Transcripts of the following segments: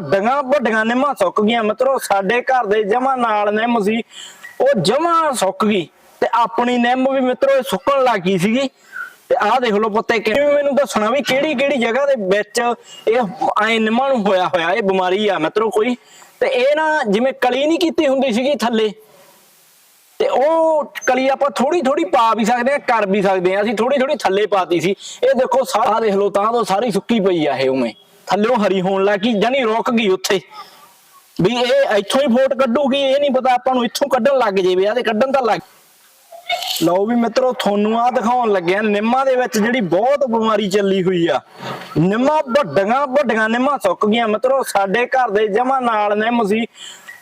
ਵੱਡੀਆਂ ਵੱਡੀਆਂ ਨਿੰਮਾਂ ਸੁੱਕ ਗਈਆਂ। ਮਿੱਤਰੋ, ਸਾਡੇ ਘਰ ਦੇ ਜਮਾ ਨਾਲ ਨਿੰਮ ਸੀ। ਉਹ ਜਮਾ ਸੁੱਕ ਗਈ। ਤੇ ਆਪਣੀ ਨਿੰਮ ਵੀ ਮਿੱਤਰੋ, ਇਹ ਸੁੱਕਣ ਲੱਗੀ ਸੀਗੀ। ਤੇ ਆਹ ਦੇਖ ਲਓ ਪੁੱਤੇ, ਕਿਵੇਂ ਮੈਨੂੰ ਦੱਸਣਾ ਵੀ ਕਿਹੜੀ ਕਿਹੜੀ ਜਗ੍ਹਾ ਦੇ ਵਿੱਚ ਇਹ ਐ ਨਿੰਮਾਂ ਨੂੰ ਹੋਇਆ ਹੋਇਆ, ਇਹ ਬਿਮਾਰੀ ਆ ਮਿੱਤਰੋ ਕੋਈ। ਤੇ ਇਹ ਨਾ ਜਿਵੇਂ ਕਲੀ ਨਹੀਂ ਕੀਤੀ ਹੁੰਦੀ ਸੀਗੀ ਥੱਲੇ। ਤੇ ਉਹ ਕਲੀ ਆਪਾਂ ਥੋੜੀ ਥੋੜੀ ਪਾ ਵੀ ਸਕਦੇ ਆ ਕਰ ਵੀ ਸਕਦੇ ਆ ਅਸੀਂ ਥੋੜੀ ਥੋੜੀ ਥੱਲੇ ਪਾਤੀ ਸੀ। ਇਹ ਦੇਖੋ, ਸਾਰਾ ਦੇਖ ਲਓ, ਤਾਂ ਤੋਂ ਸਾਰੀ ਸੁੱਕੀ ਪਈ ਆ ਇਹ ਉਵੇਂ। ਥੱਲੇੋਂ ਹਰੀ ਹੋਣ ਲੱਗੀ ਜਾਨੀ ਰੁਕ ਗਈ ਉੱਥੇ। ਵੀ ਇਹ ਇੱਥੋਂ ਹੀ ਫੋਟ ਕੱਢੂਗੀ, ਇਹ ਨਹੀਂ ਪਤਾ ਆਪਾਂ ਨੂੰ ਇੱਥੋਂ ਕੱਢਣ ਲੱਗ ਜਾਵੇ ਆ ਤੇ ਕੱਢਣ ਤਾਂ ਲੱਗ ਲਓ ਵੀ ਮਿੱਤਰੋ, ਤੁਹਾਨੂੰ ਆ ਦਿਖਾਉਣ ਲੱਗਿਆ, ਨਿੰਮਾਂ ਦੇ ਵਿੱਚ ਜਿਹੜੀ ਬਹੁਤ ਬਿਮਾਰੀ ਚੱਲੀ ਹੋਈ ਆ। ਨਿੰਮਾਂ ਵੱਡੀਆਂ ਵੱਡੀਆਂ ਨਿੰਮਾਂ ਸੁੱਕ ਗਈਆਂ, ਮਿੱਤਰੋ, ਸਾਡੇ ਘਰ ਦੇ ਜਮਾ ਨਾਲ ਨਿੰਮ ਸੀ,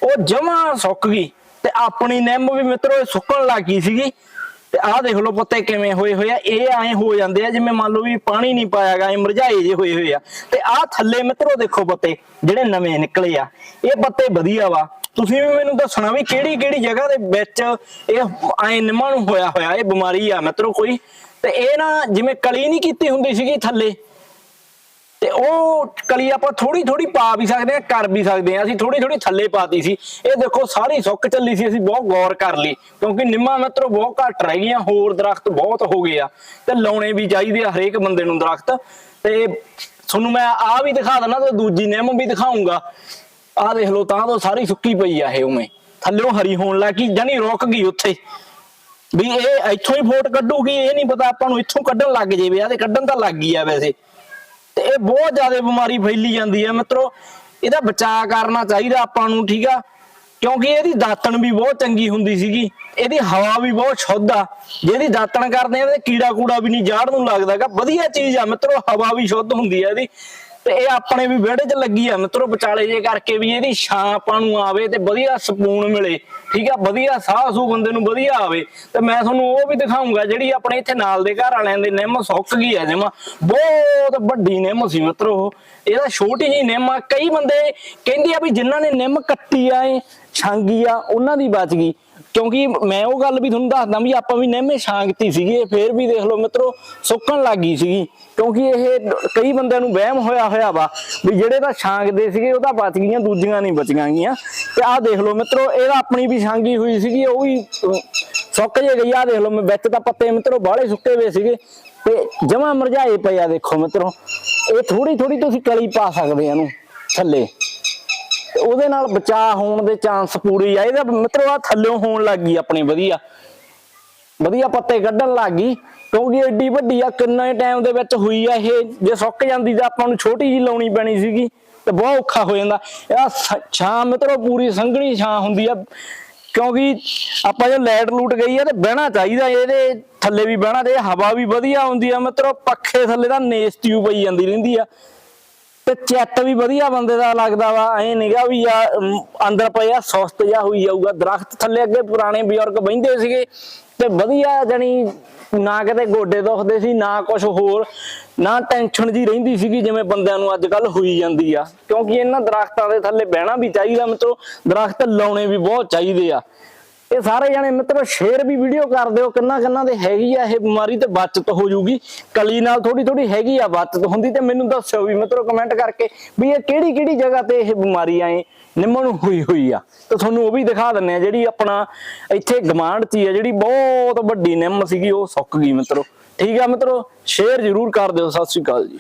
ਉਹ ਜਮਾ ਸੁੱਕ ਗਈ। ਤੇ ਆਪਣੀ ਨਿੰਮ ਵੀ ਮਿੱਤਰੋ, ਇਹ ਸੁੱਕਣ ਲੱਗੀ ਸੀਗੀ। ਤੇ ਆਹ ਦੇਖ ਲਓ ਪੁੱਤੇ ਕਿਵੇਂ ਹੋਏ ਹੋਏ ਆ। ਇਹ ਐਂ ਹੋ ਜਾਂਦੇ ਆ, ਜਿਵੇਂ ਮੰਨ ਲਓ ਵੀ ਪਾਣੀ ਨਹੀਂ ਪਾਇਆਗਾ ਐ ਮੁਰਝਾਏ ਜੇ ਹੋਏ ਹੋਏ ਆ। ਤੇ ਆਹ ਥੱਲੇ ਮਿੱਤਰੋ ਦੇਖੋ ਪੱਤੇ, ਜਿਹੜੇ ਨਵੇਂ ਨਿਕਲੇ ਆ। ਇਹ ਪੱਤੇ ਵਧੀਆ ਵਾ। ਤੁਸੀਂ ਵੀ ਮੈਨੂੰ ਦੱਸਣਾ ਵੀ ਕਿਹੜੀ ਕਿਹੜੀ ਜਗ੍ਹਾ ਦੇ ਵਿੱਚ ਇਹ ਐ ਨਿਮਾ ਨੂੰ ਹੋਇਆ ਹੋਇਆ, ਇਹ ਬਿਮਾਰੀ ਆ ਮਿੱਤਰੋ ਕੋਈ। ਤੇ ਇਹ ਨਾ ਜਿਵੇਂ ਕਲੀ ਨਹੀਂ ਕੀਤੀ ਹੁੰਦੀ ਸੀਗੀ ਥੱਲੇ ਤੇ ਉਹ ਕਲੀ ਆਪਾਂ ਥੋੜੀ ਥੋੜੀ ਪਾ ਵੀ ਸਕਦੇ ਆ ਕਰ ਵੀ ਸਕਦੇ ਆ ਅਸੀਂ ਥੋੜੀ ਥੋੜੀ ਥੱਲੇ ਪਾਤੀ ਸੀ। ਇਹ ਦੇਖੋ, ਸਾਰੀ ਸੁੱਕ ਚੱਲੀ ਸੀ। ਅਸੀਂ ਬਹੁਤ ਗੌਰ ਕਰ ਲਈ, ਕਿਉਂਕਿ ਨਿੰਮਾਂ ਮਿੱਤਰੋ ਬਹੁਤ ਘੱਟ ਰਹਿ ਗਈਆਂ, ਹੋਰ ਦਰਖਤ ਬਹੁਤ ਹੋ ਗਏ ਆ। ਤੇ ਲਾਉਣੇ ਵੀ ਚਾਹੀਦੇ ਆ ਹਰੇਕ ਬੰਦੇ ਨੂੰ ਦਰਖਤ। ਤੇ ਤੁਹਾਨੂੰ ਮੈਂ ਆ ਵੀ ਦਿਖਾ ਦਿੰਦਾ ਤੇ ਦੂਜੀ ਨਿੰਮ ਵੀ ਦਿਖਾਉਂਗਾ ਆਹ ਦੇਖ ਲਓ, ਤਾਂ ਤੋਂ ਸਾਰੀ ਸੁੱਕੀ ਪਈ ਆ ਇਹ ਉਵੇਂ। ਥੱਲੇੋਂ ਹਰੀ ਹੋਣ ਲੱਗੀ ਜਾਨੀ ਰੁਕ ਗਈ ਉੱਥੇ। ਵੀ ਇਹ ਇੱਥੋਂ ਹੀ ਫੋਟ ਕੱਢੂਗੀ, ਇਹ ਨਹੀਂ ਪਤਾ ਆਪਾਂ ਨੂੰ ਇੱਥੋਂ ਕੱਢਣ ਲੱਗ ਜਾਵੇ। ਆ ਤੇ ਕੱਢਣ ਤਾਂ ਲੱਗ ਗਈ ਆ ਵੈਸੇ। ਤੇ ਇਹ ਬਹੁਤ ਜ਼ਿਆਦਾ ਬਿਮਾਰੀ ਫੈਲੀ ਜਾਂਦੀ ਹੈ ਮਿੱਤਰੋ। ਇਹਦਾ ਬਚਾਅ ਕਰਨਾ ਚਾਹੀਦਾ ਆਪਾਂ ਨੂੰ, ਠੀਕ ਆ? ਕਿਉਂਕਿ ਇਹਦੀ ਦਾਤਣ ਵੀ ਬਹੁਤ ਚੰਗੀ ਹੁੰਦੀ ਸੀਗੀ। ਇਹਦੀ ਹਵਾ ਵੀ ਬਹੁਤ ਸ਼ੁੱਧ ਆ। ਜੇ ਇਹਦੀ ਦਾਤਣ ਕਰਦੇ ਆ ਤੇ ਕੀੜਾ ਕੂੜਾ ਵੀ ਨਹੀਂ, ਜਾੜ ਨੂੰ ਲੱਗਦਾਗਾ ਵਧੀਆ ਚੀਜ਼ ਆ ਮਿੱਤਰੋ, ਹਵਾ ਵੀ ਸ਼ੁੱਧ ਹੁੰਦੀ ਆ ਇਹਦੀ। ਤੇ ਇਹ ਆਪਣੇ ਵੀ ਵਿਹੜੇ 'ਚ ਲੱਗੀ ਆ, ਮਿੱਤਰੋ ਵਿਚਾਲੇ ਜੇ ਕਰਕੇ ਵੀ ਇਹਦੀ ਛਾਂ ਆਪਾਂ ਨੂੰ ਆਵੇ ਤੇ ਵਧੀਆ ਸਕੂਨ ਮਿਲੇ, ਠੀਕ ਆ, ਵਧੀਆ ਸਾਹ ਸੂ ਬੰਦੇ ਨੂੰ ਵਧੀਆ ਆਵੇ। ਤੇ ਮੈਂ ਤੁਹਾਨੂੰ ਉਹ ਵੀ ਦਿਖਾਉਂਗਾ ਜਿਹੜੀ ਆਪਣੇ ਇੱਥੇ ਨਾਲ ਦੇ ਘਰ ਵਾਲਿਆਂ ਦੇ ਨਿੰਮ ਸੁੱਕ ਗਈ ਆ ਜਮਾ ਬਹੁਤ ਵੱਡੀ ਨਿੰਮ ਸੀ ਮਿੱਤਰੋ ਉਹ। ਇਹਦਾ ਛੋਟੀ ਜਿਹੀ ਨਿੰਮ ਆ। ਕਈ ਬੰਦੇ ਕਹਿੰਦੇ ਆ ਵੀ ਜਿਨ੍ਹਾਂ ਨੇ ਨਿੰਮ ਕੱਟੀ ਆ, ਇਹ ਛਾਂਗੀ ਆ, ਉਹਨਾਂ ਦੀ ਬਚ ਗਈ। ਕਿਉਂਕਿ ਮੈਂ ਉਹ ਗੱਲ ਵੀ ਤੁਹਾਨੂੰ ਦੱਸਦਾ ਵੀ ਆਪਾਂ ਵੀ ਨਿੰਮੇ ਛਾਂਗਤੀ ਸੀਗੀ ਫੇਰ ਵੀ ਦੇਖ ਲਓ ਮਿੱਤਰੋ ਸੁੱਕਣ ਲੱਗ ਗਈ ਸੀਗੀ। ਕਿਉਂਕਿ ਇਹ ਕਈ ਬੰਦਿਆਂ ਨੂੰ ਵਹਿਮ ਹੋਇਆ ਹੋਇਆ ਵਾ ਵੀ ਜਿਹੜੇ ਤਾਂ ਛਾਂਗਦੇ ਸੀਗੇ, ਉਹ ਤਾਂ ਬਚ ਗਈਆਂ, ਦੂਜੀਆਂ ਨਹੀਂ ਬਚੀਆਂ ਗਈਆਂ। ਤੇ ਆਹ ਦੇਖ ਲਓ ਮਿੱਤਰੋ ਇਹਦਾ ਆਪਣੀ ਵੀ ਛਾਂਗੀ ਹੋਈ ਸੀਗੀ, ਉਹ ਵੀ ਸੁੱਕ ਜੇ ਗਈ। ਆਹ ਦੇਖ ਲਓ, ਮੈਂ ਵਿੱਚ ਤਾਂ ਪੱਤੇ ਮਿੱਤਰੋ ਬਾਹਲੇ ਸੁੱਕੇ ਹੋਏ ਸੀਗੇ। ਤੇ ਜਮਾ ਮਰਝਾਏ ਪਏ ਆ ਦੇਖੋ ਮਿੱਤਰੋ, ਇਹ ਥੋੜੀ ਥੋੜੀ ਤੁਸੀਂ ਕਲੀ ਪਾ ਸਕਦੇ ਆ ਇਹਨੂੰ ਥੱਲੇ। ਉਹਦੇ ਨਾਲ ਬਚਾਅ ਹੋਣ ਦੇ ਚਾਂਸ ਪੂਰੀ ਆ। ਇਹਦਾ ਮਿੱਤਰੋ ਆ ਥੱਲਿਓਂ ਹੋਣ ਲੱਗ ਗਈ ਆਪਣੀ, ਵਧੀਆ। ਵਧੀਆ ਪੱਤੇ ਕੱਢਣ ਲੱਗ ਗਈ, ਕਿਉਂਕਿ ਐਡੀ ਵੱਡੀ ਆ, ਕਿੰਨੇ ਟਾਈਮ ਦੇ ਵਿੱਚ ਹੋਈ ਆ ਇਹ। ਜੇ ਸੁੱਕ ਜਾਂਦੀ ਤਾਂ ਆਪਾਂ ਨੂੰ ਛੋਟੀ ਜੀ ਲਾਉਣੀ ਪੈਣੀ ਸੀਗੀ, ਤੇ ਬਹੁਤ ਔਖਾ ਹੋ ਜਾਂਦਾ। ਇਹ ਛਾਂ ਮਿੱਤਰੋ, ਪੂਰੀ ਸੰਘਣੀ ਛਾਂ ਹੁੰਦੀ ਆ, ਕਿਉਂਕਿ ਆਪਾਂ ਜੇ ਲਾਈਟ ਲੂਟ ਗਈ ਆ, ਤੇ ਬਹਿਣਾ ਚਾਹੀਦਾ ਇਹਦੇ ਥੱਲੇ ਵੀ ਬਹਿਣਾ ਤੇ ਹਵਾ ਵੀ ਵਧੀਆ ਆਉਂਦੀ ਆ ਮਿੱਤਰੋ, ਪੱਖੇ ਥੱਲੇ ਤਾਂ ਨੇਸ ਪਈ ਜਾਂਦੀ ਰਹਿੰਦੀ ਆ। ਤੇ ਚੈੱਟ ਵੀ ਵਧੀਆ ਬੰਦੇ ਦਾ ਲੱਗਦਾ ਵਾ ਐ ਨਿਗਾ ਵੀ ਆ ਅਮ, ਅੰਦਰ ਪਿਆ ਸੁਸਤ ਜਿਹਾ ਹੋਈ ਜਾਊਗਾ। ਦਰਖਤ ਥੱਲੇ ਅੱਗੇ ਪੁਰਾਣੇ ਬਜ਼ੁਰਗ ਬਹਿੰਦੇ ਸੀਗੇ ਤੇ ਵਧੀਆ ਜਣੀ ਨਾ ਕਿਤੇ ਗੋਡੇ ਦੁਖਦੇ ਸੀ ਨਾ ਕੁਝ ਹੋਰ ਨਾ ਟੈਨਸ਼ਨ ਜੀ ਰਹਿੰਦੀ ਸੀਗੀ ਜਿਵੇਂ ਬੰਦਿਆਂ ਨੂੰ ਅੱਜ ਕੱਲ ਹੋਈ ਜਾਂਦੀ ਆ। ਕਿਉਂਕਿ ਇਹਨਾਂ ਦਰਖਤਾਂ ਦੇ ਥੱਲੇ ਬਹਿਣਾ ਵੀ ਚਾਹੀਦਾ ਮਿੱਤਰੋ ਦਰਖਤ ਲਾਉਣੇ ਵੀ ਬਹੁਤ ਚਾਹੀਦੇ ਆ। ਇਹ ਸਾਰੇ ਜਾਣੇ ਮਿੱਤਰੋ ਸ਼ੇਅਰ ਵੀ ਵੀਡੀਓ ਕਰ ਦਿਓ, ਕਿੰਨਾ ਕਿੰਨਾ ਦੇ ਹੈਗੀ ਆ ਇਹ ਬਿਮਾਰੀ ਤੇ ਬਚਤ ਹੋ ਜੂਗੀ ਕਲੀ ਨਾਲ ਥੋੜੀ ਥੋੜੀ ਹੈਗੀ ਆ ਬਚਤ ਹੁੰਦੀ ਤੇ ਮੈਨੂੰ ਦੱਸਿਓ ਵੀ ਮਿੱਤਰੋ ਕਮੈਂਟ ਕਰਕੇ ਵੀ ਇਹ ਕਿਹੜੀ ਕਿਹੜੀ ਜਗ੍ਹਾ ਤੇ ਇਹ ਬਿਮਾਰੀ ਆਏ, ਨਿੰਮਣ ਹੋਈ ਹੋਈ ਆ। ਤੇ ਤੁਹਾਨੂੰ ਉਹ ਵੀ ਦਿਖਾ ਦਿੰਨੇ ਆ, ਜਿਹੜੀ ਆਪਣਾ ਇੱਥੇ ਗਮਾਂਡ ਚ ਹੀ ਆ, ਜਿਹੜੀ ਬਹੁਤ ਵੱਡੀ ਨਿੰਮ ਸੀਗੀ, ਉਹ ਸੁੱਕ ਗਈ ਮਿੱਤਰੋ। ਠੀਕ ਆ ਮਿੱਤਰੋ ਸ਼ੇਅਰ ਜ਼ਰੂਰ ਕਰ ਦਿਓ, ਸਤਿ ਸ਼੍ਰੀ ਅਕਾਲ ਜੀ।